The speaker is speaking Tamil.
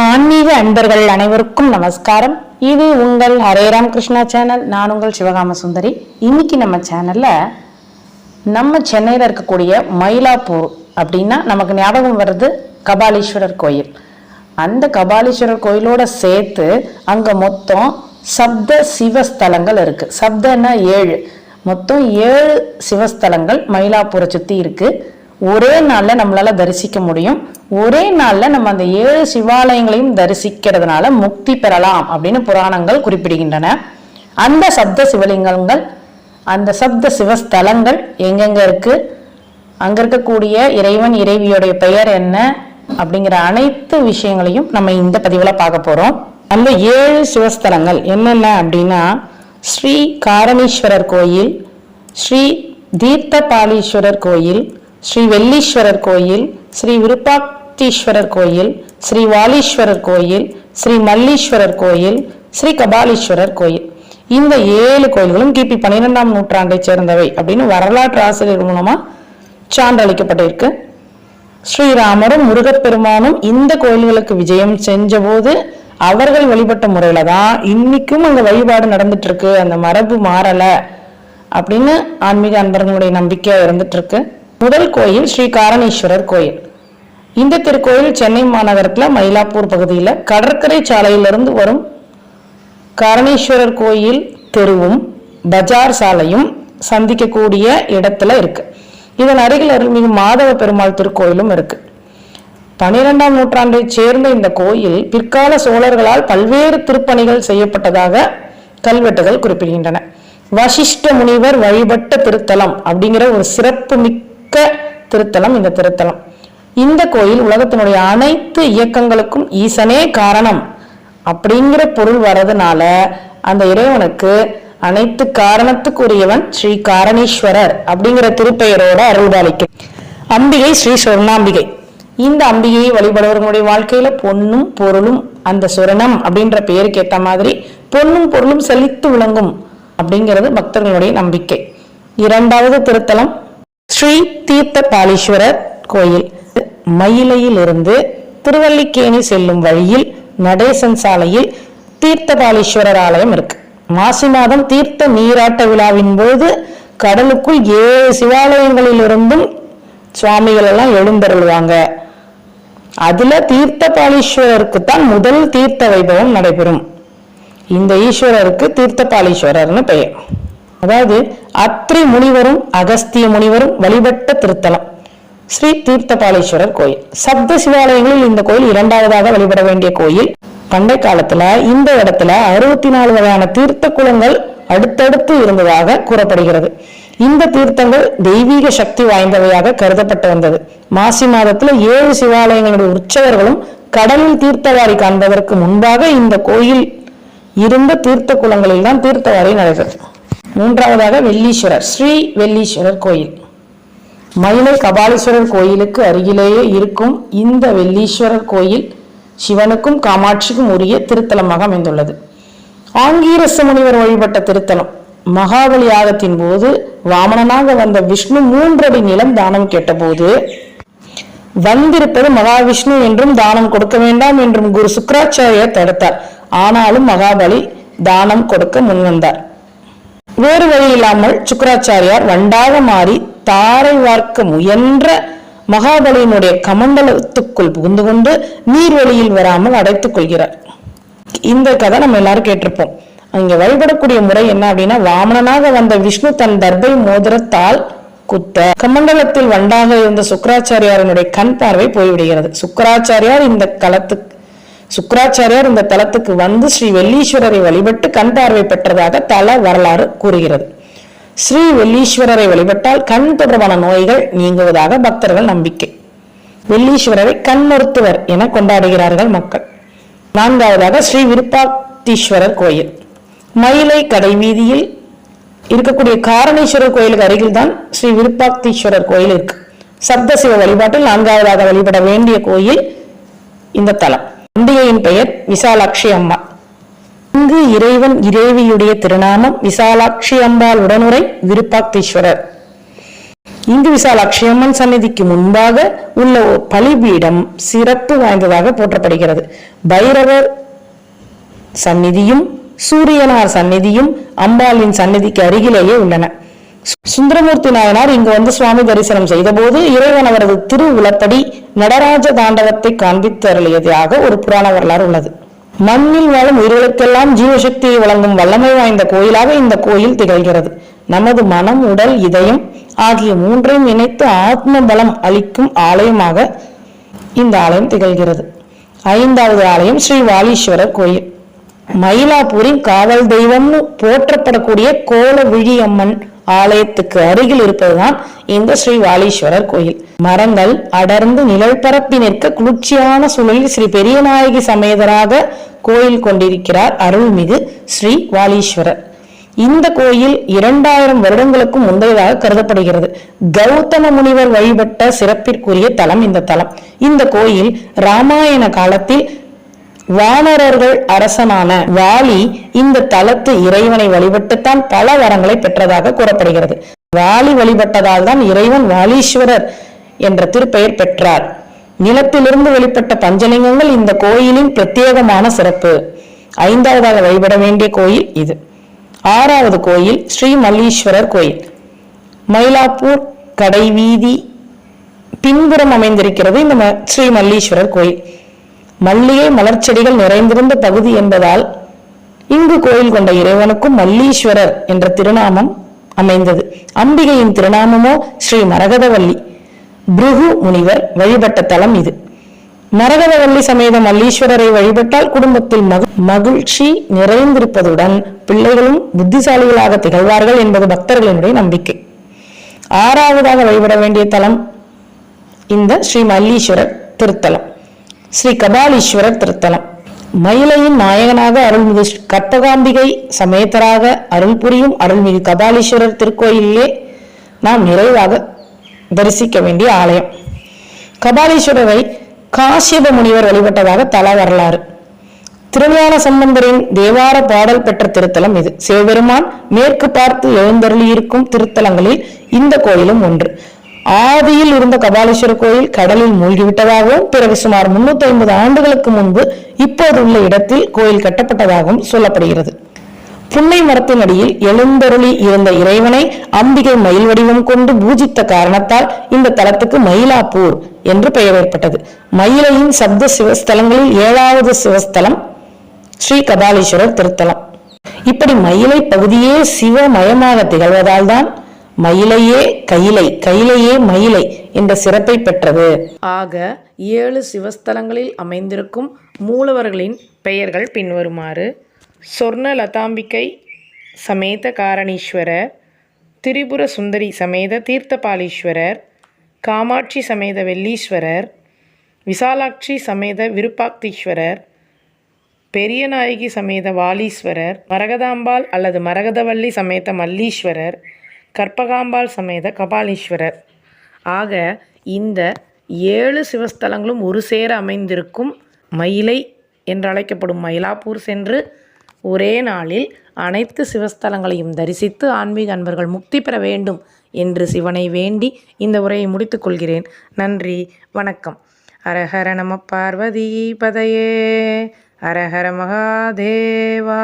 ஆன்மீக அன்பர்கள் அனைவருக்கும் நமஸ்காரம். இது உங்கள் ஹரே கிருஷ்ணா சேனல். நான் உங்கள் சிவகாம சுந்தரி. இன்னைக்கு நம்ம சேனல்ல நம்ம சென்னையில் இருக்கக்கூடிய மயிலாப்பூர் அப்படின்னா நமக்கு ஞாபகம் வருது கபாலீஸ்வரர் கோயில். அந்த கபாலீஸ்வரர் கோயிலோட சேர்த்து அங்க மொத்தம் சப்த சிவஸ்தலங்கள் இருக்கு. சப்தன்னா ஏழு. மொத்தம் ஏழு சிவஸ்தலங்கள் மயிலாப்பூரை சுற்றி இருக்கு. ஒரே நாளில் நம்மளால் தரிசிக்க முடியும். ஒரே நாளில் நம்ம அந்த ஏழு சிவாலயங்களையும் தரிசிக்கிறதுனால முக்தி பெறலாம் அப்படின்னு புராணங்கள் குறிப்பிடுகின்றன. அந்த சப்த சிவலிங்கங்கள் அந்த சப்த சிவஸ்தலங்கள் எங்கெங்க இருக்கு? அங்க இருக்கக்கூடிய இறைவன் இறைவியோடைய பெயர் என்ன? அப்படிங்கிற அனைத்து விஷயங்களையும் நம்ம இந்த பதிவில் பார்க்க போகிறோம் அந்த ஏழு சிவஸ்தலங்கள் என்னென்ன அப்படின்னா ஸ்ரீ காரணீஸ்வரர் கோயில் ஸ்ரீ தீர்த்தபாலீஸ்வரர் கோயில் ஸ்ரீ வெள்ளீஸ்வரர் கோயில் ஸ்ரீ விருப்பாக்தீஸ்வரர் கோயில் ஸ்ரீ வாலீஸ்வரர் கோயில் ஸ்ரீ மல்லீஸ்வரர் கோயில் ஸ்ரீ கபாலீஸ்வரர் கோயில். இந்த ஏழு கோயில்களும் கிபி பன்னிரெண்டாம் நூற்றாண்டை சேர்ந்தவை அப்படின்னு வரலாற்று ஆசிரியர் மூலமா சான்றளிக்கப்பட்டிருக்கு. ஸ்ரீராமரும் முருகப்பெருமானும் இந்த கோயில்களுக்கு விஜயம் செஞ்சபோது அவர்கள் வழிபட்ட முறையில தான் இன்னைக்கும் அங்க வழிபாடு நடந்துட்டு இருக்கு. அந்த மரபு மாறல அப்படின்னு ஆன்மீக அன்பர்களுடைய நம்பிக்கையா இருந்துட்டு இருக்கு. முதல் கோயில் ஸ்ரீ காரணீஸ்வரர் கோயில். இந்த திருக்கோயில் சென்னை மாநகரத்தில் மயிலாப்பூர் பகுதியில கடற்கரை சாலையிலிருந்து வரும் காரணீஸ்வரர் கோயில் தெருவும் பஜார் சாலையும் சந்திக்கக்கூடிய இடத்துல இருக்கு. இதன் அருகில் அருள்மிகு மாதவ பெருமாள் திருக்கோயிலும் இருக்கு. பனிரெண்டாம் நூற்றாண்டை சேர்ந்த இந்த கோயில் பிற்கால சோழர்களால் பல்வேறு திருப்பணிகள் செய்யப்பட்டதாக கல்வெட்டுகள் குறிப்பிடுகின்றன. வசிஷ்ட முனிவர் வழிபட்ட திருத்தலம் அப்படிங்கிற ஒரு சிறப்பு மிக்க மிக்க திருத்தலம் இந்த திருத்தலம். இந்த கோயில் உலகத்தினுடைய அனைத்து இயக்கங்களுக்கும் ஈசனே காரணம். அப்படிங்கிற பொருள் வர்றதுனால அந்த இறைவனுக்கு அனைத்து காரணத்துக்குரியவன் ஸ்ரீ காரணீஸ்வரர் அப்படிங்கிற திருப்பெயரோட அருள்பாலிக்கும் அம்பிகை ஸ்ரீ சொர்ணாம்பிகை. இந்த அம்பிகையை வழிபடுவர்களுடைய வாழ்க்கையில பொன்னும் பொருளும் அந்த சுரணம் அப்படின்ற பெயருக்கு ஏற்ற மாதிரி பொன்னும் பொருளும் செழித்து விளங்கும் அப்படிங்கிறது பக்தர்களுடைய நம்பிக்கை. இரண்டாவது திருத்தலம் ஸ்ரீ தீர்த்த பாலீஸ்வரர் கோயில். மயிலையிலிருந்து திருவல்லிக்கேணி செல்லும் வழியில் நடேசன் சாலையில் தீர்த்தபாலீஸ்வரர் ஆலயம் இருக்கு. மாசி மாதம் தீர்த்த நீராட்ட விழாவின் போது கடலுக்குள் ஏழு சிவாலயங்களிலிருந்தும் சுவாமிகள் எல்லாம் எழுந்தருள்வாங்க. அதுல தீர்த்தபாலீஸ்வரருக்கு தான் முதல் தீர்த்த வைபவம் நடைபெறும். இந்த ஈஸ்வரருக்கு தீர்த்தபாலீஸ்வரர்னு பெயர். அதாவது அத்ரி முனிவரும் அகஸ்திய முனிவரும் வழிபட்ட திருத்தலம். ஸ்ரீ தீர்த்தபாலீஸ்வரர் கோயில். சப்த சிவாலயங்களில் இந்த கோயில் இரண்டாவதாக வழிபட வேண்டிய கோயில். பண்டை காலத்துல இந்த இடத்துல அறுபத்தி நாலு வகையான தீர்த்த குளங்கள் அடுத்தடுத்து இருந்ததாக கூறப்படுகிறது. இந்த தீர்த்தங்கள் தெய்வீக சக்தி வாய்ந்தவையாக கருதப்பட்டு வந்தது. மாசி மாதத்துல ஏழு சிவாலயங்களுடைய உற்சவர்களும் கடலில் தீர்த்தவாரி காண்பதற்கு முன்பாக இந்த கோயில் இருந்த தீர்த்த குளங்களில் தான் தீர்த்தவாரி நடைபெறும் மூன்றாவதாக வெள்ளீஸ்வரர் ஸ்ரீ வெள்ளீஸ்வரர் கோயில். மயிலை கபாலீஸ்வரர் கோயிலுக்கு அருகிலேயே இருக்கும் இந்த வெள்ளீஸ்வரர் கோயில் சிவனுக்கும் காமாட்சிக்கும் உரிய திருத்தலமாக அமைந்துள்ளது. ஆங்கீரச முனிவர் வழிபட்ட திருத்தலம். மகாபலி யாகத்தின் போது வாமனனாக வந்த விஷ்ணு மூன்றடி நிலம் தானம் கேட்டபோது வந்திருப்பது மகாவிஷ்ணு என்றும் தானம் கொடுக்க வேண்டாம் என்றும் குரு சுக்கராச்சாரியர் தடுத்தார். ஆனாலும் மகாபலி தானம் கொடுக்க முன்வந்தார். வேறு வழி இல்லாமல் சுக்கராச்சாரியார் வண்டாக மாறி தாரை வார்க்க முயன்ற மகாபலியினுடைய கமண்டலத்துக்குள் புகுந்து கொண்டு நீர்வழியில் வராமல் அடைத்துக் கொள்கிறார். இந்த கதை நம்ம எல்லாரும் கேட்டிருப்போம். அங்க வழிபடக்கூடிய முறை என்ன அப்படின்னா வாமனனாக வந்த விஷ்ணு தன் தர்பை மோதிரத்தால் குத்த. கமண்டலத்தில் வண்டாக இருந்த சுக்கராச்சாரியாரனுடைய கண் பார்வை போய்விடுகிறது. சுக்கராச்சாரியார் இந்த களத்துக்கு சுக்கராச்சாரியார் இந்த தலத்துக்கு வந்து ஸ்ரீ வெள்ளீஸ்வரரை வழிபட்டு கண் பார்வை பெற்றதாக தல வரலாறு கூறுகிறது. ஸ்ரீ வெள்ளீஸ்வரரை வழிபட்டால் கண் தொடர்பான நோய்கள் நீங்குவதாக பக்தர்கள் நம்பிக்கை. வெள்ளீஸ்வரரை கண் மருத்துவர் என கொண்டாடுகிறார்கள் மக்கள். நான்காவதாக ஸ்ரீ விருப்பாக்தீஸ்வரர் கோயில். மயிலை கடை வீதியில் இருக்கக்கூடிய காரணீஸ்வரர் கோயிலுக்கு அருகில் தான் ஸ்ரீ விருப்பாக்தீஸ்வரர் கோயில் இருக்கு. சப்தசிவ வழிபாட்டில் நான்காவதாக வழிபட வேண்டிய கோயில் இந்த தலம். அம்பிகையின் பெயர் விசாலாட்சி அம்மா. இங்கு இறைவன் இறைவியுடைய திருநாமம் விசாலாட்சி அம்பாள் உடனுரை விருப்பாக்தீஸ்வரர். இங்கு விசாலாட்சி அம்மன் சந்நிதிக்கு முன்பாக உள்ள பலிபீடம் சிறப்பு வாய்ந்ததாக போற்றப்படுகிறது. பைரவர் சந்நிதியும் சூரியனார் சந்நிதியும் அம்பாளின் சந்நிதிக்கு அருகிலேயே உள்ளன. சுந்தரமூர்த்தி நாயனார் இங்கு வந்து சுவாமி தரிசனம் செய்தபோது இறைவன் அவரது திரு திருவுளப்படி நடராஜ தாண்டவத்தை காண்பித்து அருளியதாக ஒரு புராண வரலாறு உள்ளது. மண்ணில் வாழும் உயிர்களுக்கெல்லாம் ஜீவசக்தியை வழங்கும் வல்லமை வாய்ந்த கோயிலாக இந்த கோயில் திகழ்கிறது. நமது மனம் உடல் இதயம் ஆகிய மூன்றையும் இணைத்து ஆத்ம பலம் அளிக்கும் ஆலயமாக இந்த ஆலயம் திகழ்கிறது. ஐந்தாவது ஆலயம் ஸ்ரீ வாலீஸ்வரர் கோயில். மயிலாப்பூரின் காவல் தெய்வம்னு போற்றப்படக்கூடிய கோல விழி அம்மன் ஆலயத்துக்கு அருகில் இருப்பதுதான் இந்த ஸ்ரீ வாலீஸ்வரர் கோயில். மரங்கள் அடர்ந்து நிழல் பரப்பி நிற்க குளிர்ச்சியான சூழலில் ஸ்ரீ பெரியநாயகி சமேதராக கோயில் கொண்டிருக்கிறார் அருள்மிகு ஸ்ரீ வாலீஸ்வரர். இந்த கோயில் இரண்டாயிரம் வருடங்களுக்கும் முந்தையதாக கருதப்படுகிறது. கௌதம முனிவர் வழிபட்ட சிறப்பிற்குரிய தலம் இந்த தலம். இந்த கோயில் ராமாயண காலத்தில் வானரர்கள் அரசனான வாலி இந்த தலத்து இறைவனை வழிபட்டுத்தான் பல வரங்களை பெற்றதாக கூறப்படுகிறது. வாலி வழிபட்டதால் தான் இறைவன் வாலீஸ்வரர் என்ற திருப்பெயர் பெற்றார். நிலத்திலிருந்து வெளிப்பட்ட பஞ்சலிங்கங்கள் இந்த கோயிலின் பிரத்யேகமான சிறப்பு. ஐந்தாவதாக வழிபட வேண்டிய கோயில் இது. ஆறாவது கோயில் ஸ்ரீ மல்லீஸ்வரர் கோயில். மயிலாப்பூர் கடைவீதி பின்புறம் அமைந்திருக்கிறது இந்த ஸ்ரீ மல்லீஸ்வரர் கோயில். மல்லிகை மலர்ச்செடிகள் நிறைந்திருந்த பகுதி என்பதால் இங்கு கோயில் கொண்ட இறைவனுக்கும் மல்லீஸ்வரர் என்ற திருநாமம் அமைந்தது. அம்பிகையின் திருநாமமோ ஸ்ரீ மரகதவல்லி. புருகு முனிவர் வழிபட்ட தலம் இது. மரகதவல்லி சமேத மல்லீஸ்வரரை வழிபட்டால் குடும்பத்தில் மகிழ்ச்சி நிறைந்திருப்பதுடன் பிள்ளைகளும் புத்திசாலிகளாக திகழ்வார்கள் என்பது பக்தர்களினுடைய நம்பிக்கை. ஆறாவதாக வழிபட வேண்டிய தலம் இந்த ஸ்ரீ மல்லீஸ்வரர் திருத்தலம். ஸ்ரீ கபாலீஸ்வரர் திருத்தலம். மயிலையின் நாயகனாக அருள்மிகு ஸ்ரீ கற்பகாம்பிகை சமேதராக அருள் புரியும் அருள்மிகு கபாலீஸ்வரர் திருக்கோயிலே நாம் நிறைவாக தரிசிக்க வேண்டிய ஆலயம். கபாலீஸ்வரரை காசியப முனிவர் வழிபட்டதாக தல வரலாறு. திருஞான சம்பந்தரின் தேவார பாடல் பெற்ற திருத்தலம் இது. சிவபெருமான் மேற்கு பார்த்து எழுந்தருளியிருக்கும் திருத்தலங்களில் இந்த கோயிலும் ஒன்று. ஆதியில் இருந்த கபாலீஸ்வரர் கோயில் கடலில் மூழ்கிவிட்டதாகவும் பிறகு சுமார் 350 ஐம்பது ஆண்டுகளுக்கு முன்பு இப்போது உள்ள இடத்தில் கோயில் கட்டப்பட்டதாகவும் சொல்லப்படுகிறது. புன்னை மரத்தின் அடியில் எழுந்தருளி இருந்த இறைவனை அம்பிகை மயில் வடிவம் கொண்டு பூஜித்த காரணத்தால் இந்த தலத்துக்கு மயிலாப்பூர் என்று பெயர் ஏற்பட்டது. மயிலையின் சப்த சிவஸ்தலங்களில் ஏழாவது சிவஸ்தலம் ஸ்ரீ கபாலீஸ்வரர் திருத்தலம். இப்படி மயிலை பகுதியே சிவமயமாக திகழ்வதால் தான் மயிலையே கையிலை கையிலையே மயிலை என்ற சிறப்பை பெற்றது. ஆக ஏழு சிவஸ்தலங்களில் அமைந்திருக்கும் மூலவர்களின் பெயர்கள் பின்வருமாறு. சொர்ண லதாம்பிகை சமேத காரணீஸ்வரர் திரிபுர சுந்தரி சமேத தீர்த்தபாலீஸ்வரர் காமாட்சி சமேத வெள்ளீஸ்வரர் விசாலாட்சி சமேத விருப்பாக்தீஸ்வரர் பெரியநாயகி சமேத வாலீஸ்வரர் மரகதாம்பாள் அல்லது மரகதவள்ளி சமேத மல்லீஸ்வரர் கற்பகாம்பாள் சமேத கபாலீஸ்வரர் ஆக இந்த ஏழு சிவஸ்தலங்களும் ஒரு சேர அமைந்திருக்கும் மயிலை என்று அழைக்கப்படும் மயிலாப்பூர் சென்று ஒரே நாளில் அனைத்து சிவஸ்தலங்களையும் தரிசித்து ஆன்மீக அன்பர்கள் முக்தி பெற வேண்டும் என்று சிவனை வேண்டி இந்த உரையை முடித்துக்கொள்கிறேன் நன்றி வணக்கம். அரஹர நம பார்வதி பதையே. அரஹர மகாதேவா.